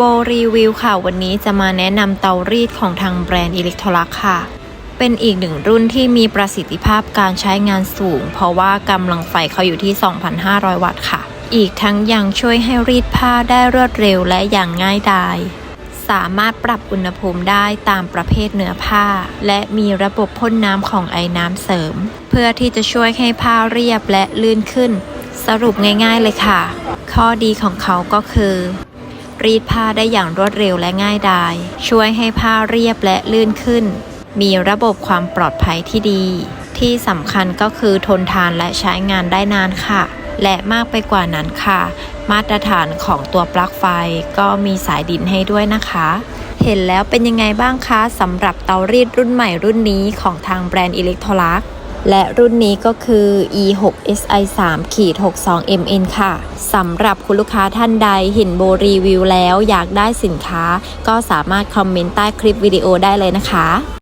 โบรีวิวค่ะ วันนี้จะมาแนะนำเตารีดของทางแบรนด์อิเล็กทรลักค่ะ เป็นอีกหนึ่งรุ่นที่มีประสิทธิภาพการใช้งานสูง เพราะว่ากำลังไฟเขาอยู่ที่ 2,500 วัตต์ค่ะ อีกทั้งยังช่วยให้รีดผ้าได้รวดเร็วและอย่างง่ายดายสามารถปรับอุณหภูมิได้ตามประเภทเนื้อผ้า และมีระบบพ่นน้ำของไอ้น้ำเสริม เพื่อที่จะช่วยให้ผ้าเรียบและลื่นขึ้น สรุปง่ายๆเลยค่ะ ข้อดีของเขาก็คือ รีดผ้าได้อย่างรวดเร็วและง่ายดาย ช่วยให้ผ้าเรียบและลื่นขึ้น มีระบบความปลอดภัยที่ดี ที่สำคัญก็คือทนทานและใช้งานได้นานค่ะ และมากไปกว่านั้นค่ะ มาตรฐานของตัวปลั๊กไฟก็มีสายดินให้ด้วยนะคะเห็นแล้วเป็นยังไงบ้างคะสำหรับเตารีดรุ่นใหม่รุ่นนี้ของทางแบรนด์อิเล็กทรลัก และรุ่นนี้ก็คือ E6SI 3ขีด62 MN ค่ะสำหรับคุณลูกค้าท่านใดเห็นโบรีวิวแล้วอยากได้สินค้า ก็สามารถคอมเมนต์ใต้คลิปวิดีโอได้เลยนะคะ